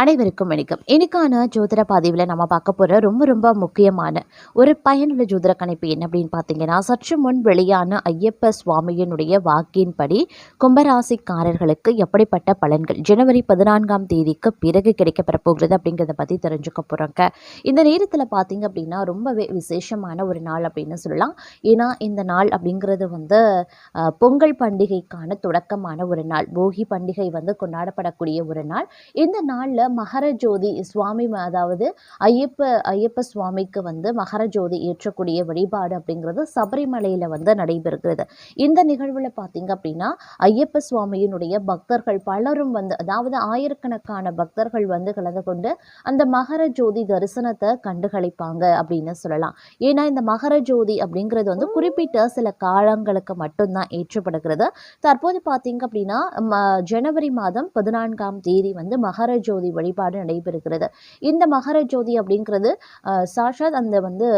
அனைவருக்கும் வணக்கம். இன்னைக்கான ஜோதிட பதிவில் நம்ம பார்க்க போகிற ரொம்ப ரொம்ப முக்கியமான ஒரு பயனுள்ள ஜோதிட கணிப்பு என்ன அப்படின்னு பார்த்தீங்கன்னா சற்று முன் வெளியான ஐயப்ப சுவாமியினுடைய வாக்கின்படி கும்பராசிக்காரர்களுக்கு எப்படிப்பட்ட பலன்கள் ஜனவரி பதினான்காம் தேதிக்கு பிறகு கிடைக்கப்பெற போகிறது அப்படிங்கிறத பற்றி தெரிஞ்சுக்க போகிறோங்க இந்த நேரத்தில் பார்த்தீங்க அப்படின்னா ரொம்பவே விசேஷமான ஒரு நாள் அப்படின்னு சொல்லலாம். ஏன்னா இந்த நாள் அப்படிங்கிறது வந்து பொங்கல் பண்டிகைக்கான தொடக்கமான ஒரு நாள். போகி பண்டிகை வந்து கொண்டாடப்படக்கூடிய ஒரு நாள். இந்த நாளில் மகர மகரஜோதி சுவாமி அதாவது ஐயப்ப ஐயப்ப சுவாமிக்கு வந்து மகரஜோதி ஏற்றக்கூடிய வழிபாடு அப்படிங்கிறது சபரிமலையில் வந்து நடைபெறுகிறது. இந்த நிகழ்வில் பார்த்தீங்க அப்படின்னா ஐயப்ப சுவாமியினுடைய பக்தர்கள் பலரும் வந்து அதாவது ஆயிரக்கணக்கான பக்தர்கள் வந்து கலந்து கொண்டு அந்த மகர ஜோதி தரிசனத்தை கண்டுகளிப்பாங்க அப்படின்னு சொல்லலாம். ஏன்னா இந்த மகர ஜோதி அப்படிங்கிறது வந்து குறிப்பிட்ட சில காலங்களுக்கு மட்டும்தான் ஏற்றப்படுகிறது. தற்போது பார்த்தீங்க அப்படின்னா ஜனவரி மாதம் பதினான்காம் தேதி வந்து மகர ஜோதி வழிபாடு நடைபெறுகிறது. இந்த மகர ஜோதி அப்படிங்கிறது சாஷாத் அந்த வந்து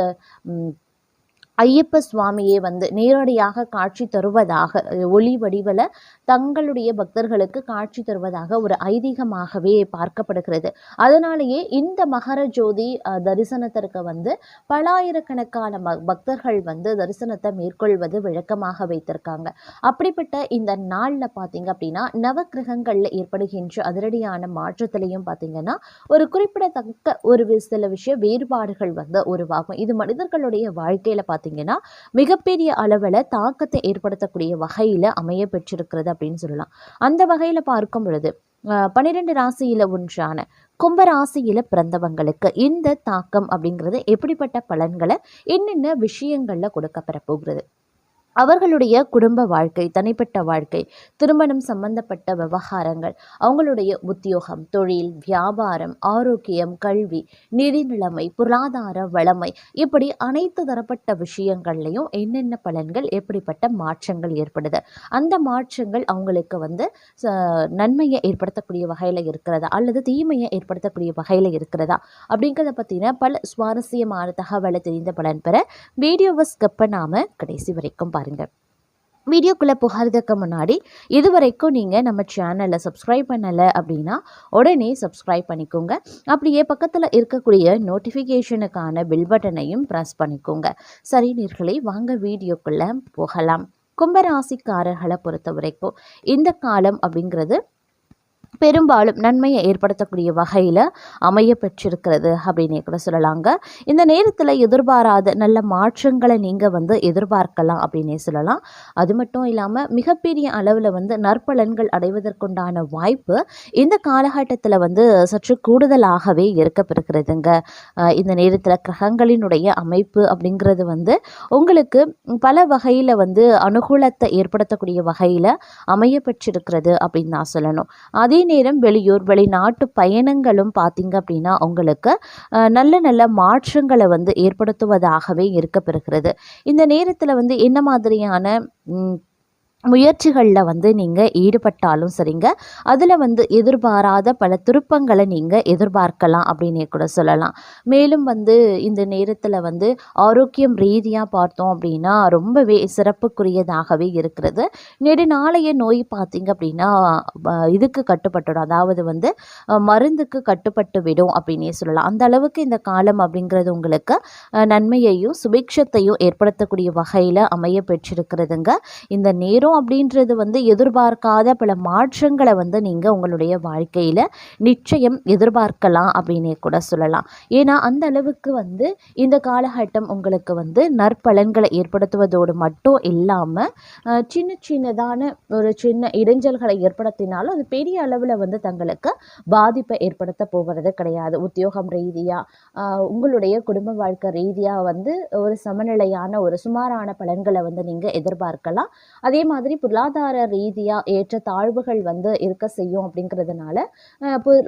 ஐயப்ப சுவாமியே வந்து நேரடியாக காட்சி தருவதாக ஒளி வடிவில் தங்களுடைய பக்தர்களுக்கு காட்சி தருவதாக ஒரு ஐதீகமாகவே பார்க்கப்படுகிறது. அதனாலேயே இந்த மகர ஜோதி தரிசனத்திற்கு வந்து பலாயிரக்கணக்கான பக்தர்கள் வந்து தரிசனத்தை மேற்கொள்வது வழக்கமாக வைத்திருக்காங்க. அப்படிப்பட்ட இந்த நாளில் பார்த்தீங்க அப்படின்னா நவக்கிரகங்களில் ஏற்படுகின்ற அதிரடியான மாற்றத்திலையும் பார்த்தீங்கன்னா ஒரு குறிப்பிடத்தக்க ஒரு சில விஷய வேறுபாடுகள் வந்து உருவாகும். இது மனிதர்களுடைய வாழ்க்கையில் பார்த்து பார்த்தீங்கன்னா மிகப்பெரிய அளவில் தாக்கத்தை ஏற்படுத்தக்கூடிய வகையில் அமைய பெற்றிருக்கிறது அப்படின்னு சொல்லலாம். அந்த வகையில் பார்க்கும் பொழுது பன்னிரெண்டு ராசியில் ஒன்றான கும்ப ராசியில பிறந்தவங்களுக்கு இந்த தாக்கம் அப்படிங்கிறது எப்படிப்பட்ட பலன்களை என்னென்ன விஷயங்கள்ல கொடுக்கப்பெற போகிறது? அவர்களுடைய குடும்ப வாழ்க்கை தனிப்பட்ட வாழ்க்கை திருமணம் சம்பந்தப்பட்ட விவகாரங்கள் அவங்களுடைய உத்தியோகம் தொழில் வியாபாரம் ஆரோக்கியம் கல்வி நிதி நிலைமை பொருளாதார வளமை இப்படி அனைத்து தரப்பட்ட விஷயங்கள்லையும் என்னென்ன பலன்கள் எப்படிப்பட்ட மாற்றங்கள் ஏற்படுது? அந்த மாற்றங்கள் அவங்களுக்கு வந்து ச- நன்மையை ஏற்படுத்தக்கூடிய வகையில் இருக்கிறதா? அல்லது தீமையை ஏற்படுத்தக்கூடிய வகையில் இருக்கிறதா? அப்படிங்கிறத பற்றின பல சுவாரஸ்யமான தகவலை தெரிந்த பலன் பெற வீடியோவை ஸ்கிப் பண்ணாமல் கடைசி வரைக்கும் பாருங்கள் வீடியோக்குள்ளே போகிறதுக்கு முன்னாடி இது வரைக்கும் நீங்கள் நம்ம சேனலை சப்ஸ்கிரைப் பண்ணலை அப்படின்னா உடனே சப்ஸ்கிரைப் பண்ணிக்கோங்க. அப்படியே பக்கத்தில் இருக்கக்கூடிய நோட்டிஃபிகேஷனுக்கான பில் பட்டனையும் ப்ரெஸ் பண்ணிக்கோங்க. சரி நீர்களை வாங்க வீடியோக்குள்ளே போகலாம். கும்பராசிக்காரர்களை பொறுத்த வரைக்கும் இந்த காலம் அப்படிங்கிறது பெரும்பாலும் நன்மையை ஏற்படுத்தக்கூடிய வகையில் அமைய பெற்றிருக்கிறது அப்படின்னு கூட சொல்லலாங்க. இந்த நேரத்தில் எதிர்பாராத நல்ல மாற்றங்களை நீங்கள் வந்து எதிர்பார்க்கலாம் அப்படின்னே சொல்லலாம். அது மட்டும் இல்லாமல் மிகப்பெரிய அளவில் வந்து நற்பலன்கள் அடைவதற்குண்டான வாய்ப்பு இந்த காலகட்டத்தில் வந்து சற்று கூடுதலாகவே இருக்கப்பெறுகிறதுங்க இந்த நேரத்தில் கிரகங்களினுடைய அமைப்பு அப்படிங்கிறது வந்து உங்களுக்கு பல வகையில் வந்து அனுகூலத்தை ஏற்படுத்தக்கூடிய வகையில் அமைய பெற்றிருக்கிறது அப்படின்னு நான் சொல்லணும். அதே நேரம் வெளியூர் வெளிநாட்டு பயணங்களும் பார்த்திங்க அப்படின்னா உங்களுக்கு நல்ல நல்ல மாற்றங்களை வந்து ஏற்படுத்துவதாகவே இருக்கப்பெறுகிறது. இந்த நேரத்தில் வந்து என்ன மாதிரியான முயற்சிகளில் வந்து நீங்கள் ஈடுபட்டாலும் சரிங்க. அதில் வந்து எதிர்பாராத பல திருப்பங்களை நீங்கள் எதிர்பார்க்கலாம் அப்படின்னே கூட சொல்லலாம். மேலும் வந்து இந்த நேரத்தில் வந்து ஆரோக்கியம் ரீதியாக பார்த்தோம் அப்படின்னா ரொம்பவே சிறப்புக்குரியதாகவே இருக்கிறது. நெடுநாளைய நோய் பார்த்திங்க அப்படின்னா இதுக்கு கட்டுப்பட்டுடும். அதாவது வந்து மருந்துக்கு கட்டுப்பட்டு விடும் அப்படின்னே சொல்லலாம். அந்த அளவுக்கு இந்த காலம் அப்படிங்கிறது உங்களுக்கு நன்மையையும் சுபிக்ஷத்தையும் ஏற்படுத்தக்கூடிய வகையில் அமைய பெற்றிருக்கிறதுங்க. இந்த நேரம் அப்படின்றது வந்து எதிர்பார்க்காத பல மாற்றங்களை வந்து நீங்கள் உங்களுடைய வாழ்க்கையில் நிச்சயம் எதிர்பார்க்கலாம் அப்படின்னே கூட சொல்லலாம். ஏன்னா அந்த அளவுக்கு வந்து இந்த காலகட்டம் உங்களுக்கு வந்து நற்பலன்களை ஏற்படுத்துவதோடு மட்டும் இல்லாமல் சின்ன சின்னதான ஒரு சின்ன இடைஞ்சல்களை ஏற்படுத்தினாலும் அது பெரிய அளவில் வந்து தங்களுக்கு பாதிப்பை ஏற்படுத்த போகிறது கிடையாது. உத்தியோகம் ரீதியாக உங்களுடைய குடும்ப வாழ்க்கை ரீதியாக வந்து ஒரு சமநிலையான ஒரு சுமாரான பலன்களை வந்து நீங்கள் எதிர்பார்க்கலாம். அதே மாதிரி பொருளாதார ரீதியாக ஏற்ற தாழ்வுகள் வந்து இருக்க செய்யும் அப்படிங்கிறதுனால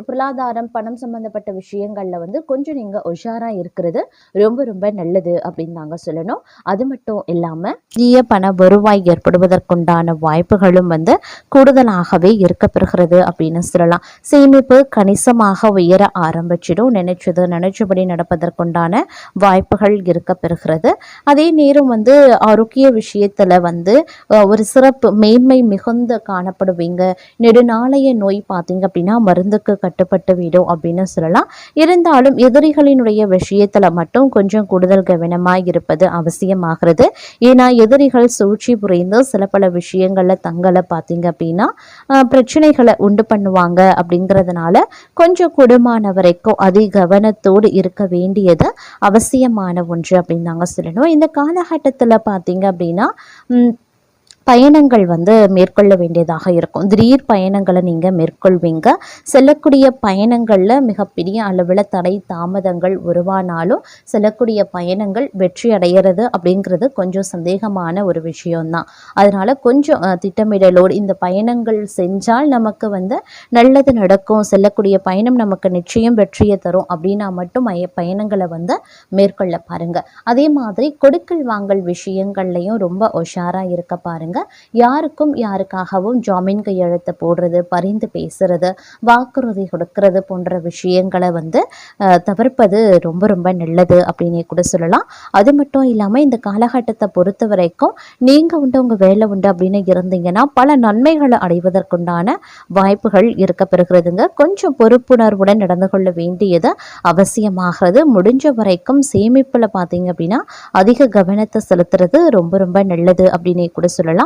பொருளாதாரம் பணம் சம்மந்தப்பட்ட விஷயங்களில் வந்து கொஞ்சம் நீங்கள் உஷாராக இருக்கிறது ரொம்ப ரொம்ப நல்லது அப்படின்னு நாங்கள் சொல்லணும். அது மட்டும் இல்லாமல் புதிய பண வருவாய் ஏற்படுவதற்குண்டான வாய்ப்புகளும் வந்து கூடுதலாகவே இருக்கப்பெறுகிறது அப்படின்னு சொல்லலாம். சேமிப்பு கணிசமாக உயர ஆரம்பிச்சிடும். நினைச்சது நினைச்சபடி நடப்பதற்குண்டான வாய்ப்புகள் இருக்கப்பெறுகிறது. அதே நேரம் வந்து ஆரோக்கிய விஷயத்தில் வந்து ஒரு சிறந்த சிறப்பு மேன்மை மிகுந்த காணப்படுவீங்க. நெடுநாளைய நோய் பார்த்தீங்க அப்படின்னா மருந்துக்கு கட்டுப்பட்டு விடும் அப்படின்னு சொல்லலாம். இருந்தாலும் எதிரிகளினுடைய விஷயத்துல மட்டும் கொஞ்சம் கூடுதல் கவனமாக இருப்பது அவசியமாகிறது. ஏன்னா எதிரிகள் சூழ்ச்சி புரிந்து சில பல விஷயங்கள்ல தங்களை பார்த்தீங்க அப்படின்னா பிரச்சனைகளை உண்டு பண்ணுவாங்க அப்படிங்கிறதுனால கொஞ்சம் கூடுமான வரைக்கும் அதி கவனத்தோடு இருக்க வேண்டியது அவசியமான ஒன்று அப்படின்னு நாங்கள் சொல்லணும். இந்த காலகட்டத்தில் பார்த்தீங்க அப்படின்னா பயணங்கள் வந்து மேற்கொள்ள வேண்டியதாக இருக்கும். திடீர் பயணங்களை நீங்கள் மேற்கொள்வீங்க. செல்லக்கூடிய பயணங்களில் மிகப்பெரிய அளவில் தடை தாமதங்கள் உருவானாலும் செல்லக்கூடிய பயணங்கள் வெற்றி அடைகிறது அப்படிங்கிறது கொஞ்சம் சந்தேகமான ஒரு விஷயம்தான். அதனால் கொஞ்சம் திட்டமிடலோடு இந்த பயணங்கள் செஞ்சால் நமக்கு வந்து நல்லது நடக்கும். செல்லக்கூடிய பயணம் நமக்கு நிச்சயம் வெற்றியை தரும் அப்படின்னா மட்டும் பயணங்களை வந்து மேற்கொள்ள பாருங்கள் அதே மாதிரி கொடுக்கல் வாங்கல் விஷயங்கள்லையும் ரொம்ப உஷாராக இருக்க பாருங்கள் பாருங்க யாருக்கும் யாருக்காகவும் ஜாமீன் கையெழுத்து போடுறது பரிந்து பேசுறது வாக்குறுதி கொடுக்கறது போன்ற விஷயங்களை வந்து தவிர்ப்பது ரொம்ப ரொம்ப நல்லது அப்படின்னு கூட சொல்லலாம். அது மட்டும் இல்லாமல் இந்த காலகட்டத்தை பொறுத்த வரைக்கும் நீங்கள் உண்டு உங்கள் வேலை உண்டு அப்படின்னு இருந்தீங்கன்னா பல நன்மைகளை அடைவதற்குண்டான வாய்ப்புகள் இருக்க பெறுகிறதுங்க கொஞ்சம் பொறுப்புணர்வுடன் நடந்து கொள்ள வேண்டியது அவசியமாகிறது. முடிஞ்ச வரைக்கும் சேமிப்பில் பார்த்தீங்க அப்படின்னா அதிக கவனத்தை செலுத்துறது ரொம்ப ரொம்ப நல்லது அப்படின்னே கூட சொல்லலாம்.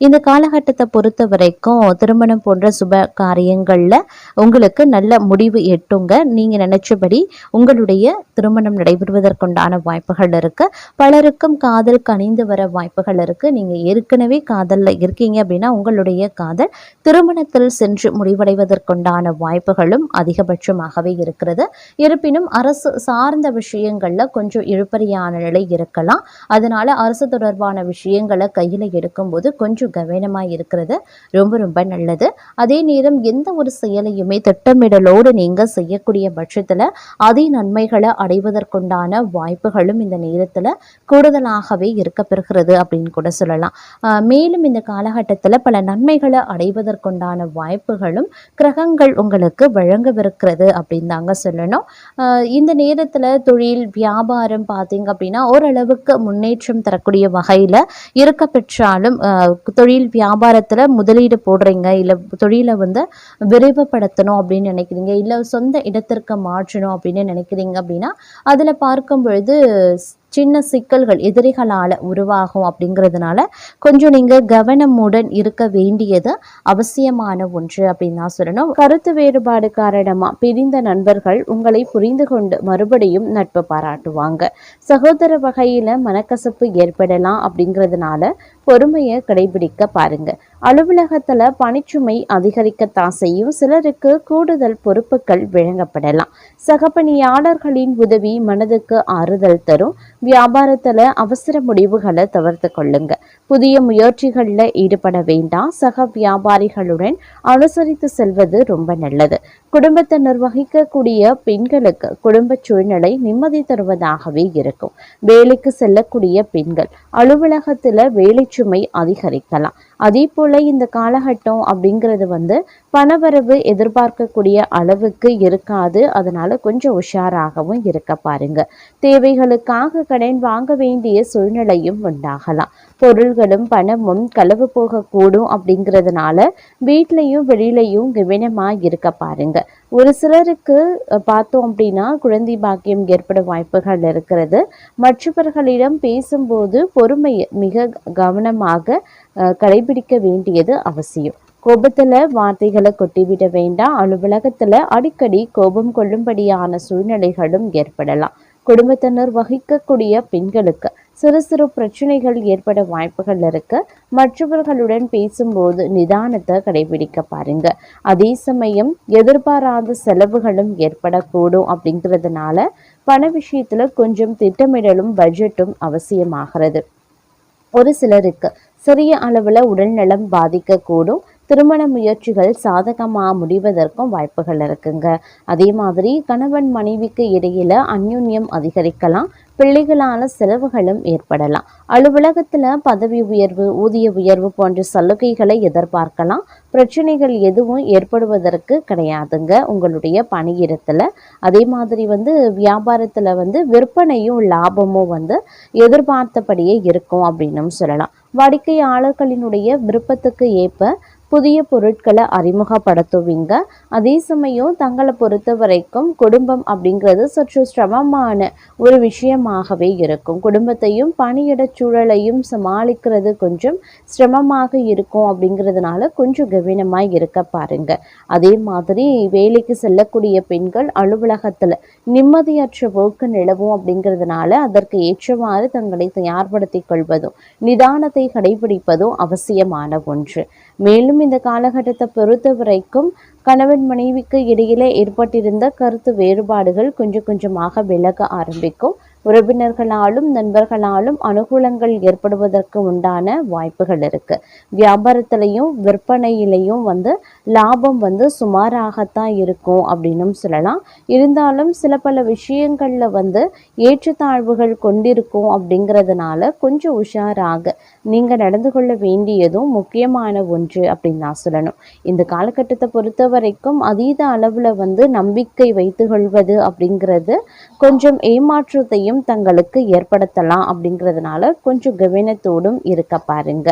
இந்த காலகட்டத்தை பொறுத்த வரைக்கும் திருமணம் போன்ற சுப காரியங்களில் உங்களுக்கு நல்ல முடிவு எட்டுங்க. நீங்கள் நினச்சபடி உங்களுடைய திருமணம் நடைபெறுவதற்குண்டான வாய்ப்புகள் இருக்குது பலருக்கும் காதல் கனிந்து வர வாய்ப்புகள் இருக்குது நீங்கள் ஏற்கனவே காதலில் இருக்கீங்க அப்படின்னா உங்களுடைய காதல் திருமணத்தில் சென்று முடிவடைவதற்குண்டான வாய்ப்புகளும் அதிகபட்சமாகவே இருக்கிறது. இருப்பினும் அரசு சார்ந்த விஷயங்களில் கொஞ்சம் இழுப்பறியான நிலை இருக்கலாம். அதனால அரசு தொடர்பான விஷயங்களை கையில் எடுக்கும்போது கொஞ்சம் கவனமாக இருக்கிறது. ரொம்ப ரொம்ப நல்லது. அதே நேரம் எந்த ஒரு செயலையுமே திட்டமிடலோடு நீங்கள் செய்யக்கூடிய பட்சத்தில் அதே நன்மைகளை அடைவதற்குண்டான வாய்ப்புகளும் இந்த நேரத்தில் கூடுதலாகவே இருக்க பெறுகிறது அப்படின்னு கூட சொல்லலாம். ஆஹ் மேலும் இந்த காலகட்டத்தில் பல நன்மைகளை அடைவதற்குண்டான வாய்ப்புகளும் கிரகங்கள் உங்களுக்கு வழங்கவிருக்கிறது அப்படின்னு தாங்க சொல்லணும். ஆஹ் இந்த நேரத்தில் தொழில் வியாபாரம் பார்த்தீங்க அப்படின்னா ஓரளவுக்கு முன்னேற்றம் தரக்கூடிய வகையில் இருக்க பெற்றாலும் ஆஹ் தொழில் வியாபாரத்தில் முதலீடு போடுறீங்க இல்லை தொழிலை வந்து விரைவுபடுத்தணும் அப்படின்னு நினைக்கிறீங்க இல்லை சொந்த இடத்திற்கு மாற்றணும் அப்படின்னு நினைக்கிறீங்க அப்படின்னா அதில் பார்க்கும் பொழுது சின்ன சிக்கல்கள் எதிரிகளால் உருவாகும் அப்படிங்கிறதுனால கொஞ்சம் நீங்கள் கவனமுடன் இருக்க வேண்டியது அவசியமான ஒன்று அப்படின்னு தான் சொல்லணும். கருத்து வேறுபாடு காரணமாக பிரிந்த நண்பர்கள் உங்களை புரிந்து கொண்டு மறுபடியும் நட்பு பாராட்டுவாங்க. சகோதர வகையில் மனக்கசப்பு ஏற்படலாம் அப்படிங்கிறதுனால பொறுமையை கடைபிடிக்க பாருங்கள் அலுவலகத்தில் பணிச்சுமை அதிகரிக்கத்தான் செய்யும். சிலருக்கு கூடுதல் பொறுப்புகள் வழங்கப்படலாம். சக பணியாளர்களின் உதவி மனதுக்கு ஆறுதல் தரும். வியாபாரத்தில் அவசர முடிவுகளை தவிர்த்து கொள்ளுங்க. புதிய முயற்சிகளில் ஈடுபட வேண்டாம். சக வியாபாரிகளுடன் அனுசரித்து செல்வது ரொம்ப நல்லது. குடும்பத்தை நிர்வகிக்கக்கூடிய பெண்களுக்கு குடும்ப சூழ்நிலை நிம்மதி தருவதாகவே இருக்கும். வேலைக்கு செல்லக்கூடிய பெண்கள் அலுவலகத்தில் வேலை சுமை அதிகரிக்கலாம். அதே போல இந்த காலகட்டம் அப்படிங்கிறது வந்து பணவரவு எதிர்பார்க்கக்கூடிய அளவுக்கு இருக்காது. அதனால கொஞ்சம் உஷாராகவும் இருக்க பாருங்க. தேவைகளுக்காக கடன் வாங்க வேண்டிய சூழ்நிலையும் உண்டாகலாம். பொருள்களும் பணமும் களவு போகக்கூடும் அப்படிங்கிறதுனால வீட்லேயும் வெளியிலையும் கவனமாக இருக்க பாருங்க. ஒரு சிலருக்கு பார்த்தோம் அப்படின்னா குழந்தை பாக்கியம் ஏற்பட வாய்ப்புகள் இருக்கிறது. மற்றவர்களிடம் பேசும்போது பொறுமையை மிக கவனமாக கடைபிடிக்க வேண்டியது அவசியம். கோபத்தில் வார்த்தைகளை கொட்டிவிட வேண்டாம். அலுவலகத்தில் அடிக்கடி கோபம் கொள்ளும்படியான சூழ்நிலைகளும் ஏற்படலாம். குடும்பத்தினர் வகிக்கக்கூடிய பெண்களுக்கு சிறு சிறு பிரச்சனைகள் ஏற்பட வாய்ப்புகள் இருக்கு. மற்றவர்களுடன் பேசும்போது நிதானத்தை கடைபிடிக்க பாருங்க. அதே சமயம் எதிர்பாராத செலவுகளும் ஏற்படக்கூடும் அப்படிங்கிறதுனால பண விஷயத்துல கொஞ்சம் திட்டமிடலும் பட்ஜெட்டும் அவசியமாகிறது. ஒரு சிலருக்கு சிறிய அளவில் உடல்நலம் பாதிக்கக்கூடும். திருமண முயற்சிகள் சாதகமாக முடிவதற்கும் வாய்ப்புகள் இருக்குங்க. அதே மாதிரி கணவன் மனைவிக்கு இடையில அந்யுன்யம் அதிகரிக்கலாம் பிள்ளைகளான செலவுகளும் ஏற்படலாம். அலுவலகத்தில் பதவி உயர்வு ஊதிய உயர்வு போன்ற சலுகைகளை எதிர்பார்க்கலாம். பிரச்சனைகள் எதுவும் ஏற்படுவதற்கு கிடையாதுங்க உங்களுடைய பணியிடத்தில். அதே மாதிரி வந்து வியாபாரத்தில் வந்து விற்பனையும் லாபமும் வந்து எதிர்பார்த்தபடியே இருக்கும் அப்படின்னும் சொல்லலாம். வாடிக்கையாளர்களினுடைய விருப்பத்துக்கு ஏற்ப புதிய பொருட்களை அறிமுகப்படுத்துவீங்க. அதே சமயம் தங்களை பொறுத்த வரைக்கும் குடும்பம் அப்படிங்கிறது சற்று சிரமமான ஒரு விஷயமாகவே இருக்கும். குடும்பத்தையும் பணியிட சூழலையும் சமாளிக்கிறது கொஞ்சம் சிரமமாக இருக்கும் அப்படிங்கிறதுனால கொஞ்சம் கவனமாக இருக்க பாருங்க. அதே மாதிரி வேலைக்கு செல்லக்கூடிய பெண்கள் அலுவலகத்தில் நிம்மதியற்ற போக்கு நிலவும் அப்படிங்கிறதுனால அதற்கு ஏற்றவாறு தங்களை தயார்படுத்திக் கொள்வதும் நிதானத்தை கடைபிடிப்பதும் அவசியமான ஒன்று. மேலும் இந்த காலகட்டத்தை பொறுத்த வரைக்கும் கணவன் மனைவிக்கு இடையிலே ஏற்பட்டிருந்த கருத்து வேறுபாடுகள் கொஞ்சம் கொஞ்சமாக விலக ஆரம்பிக்கும். உறவினர்களாலும் நண்பர்களாலும் அனுகூலங்கள் ஏற்படுவதற்கு உண்டான வாய்ப்புகள் இருக்கு. வியாபாரத்திலையும் விற்பனையிலையும் வந்து லாபம் வந்து சுமாராகத்தான் இருக்கும் அப்படின்னும் சொல்லலாம். இருந்தாலும் சில பல விஷயங்கள்ல வந்து ஏற்றத்தாழ்வுகள் கொண்டிருக்கும் அப்படிங்கிறதுனால கொஞ்சம் உஷாராக நீங்க நடந்து கொள்ள வேண்டியதும் முக்கியமான ஒன்று அப்படின்னு நான் சொல்லணும். இந்த காலகட்டத்தை பொறுத்த வரைக்கும் அதீத அளவுல வந்து நம்பிக்கை வைத்து கொள்வது அப்படிங்கிறது கொஞ்சம் ஏமாற்றத்தையும் தங்களுக்கு ஏற்படுத்தலாம் அப்படிங்கிறதுனால கொஞ்சம் கவனத்தோடும் இருக்க பாருங்க.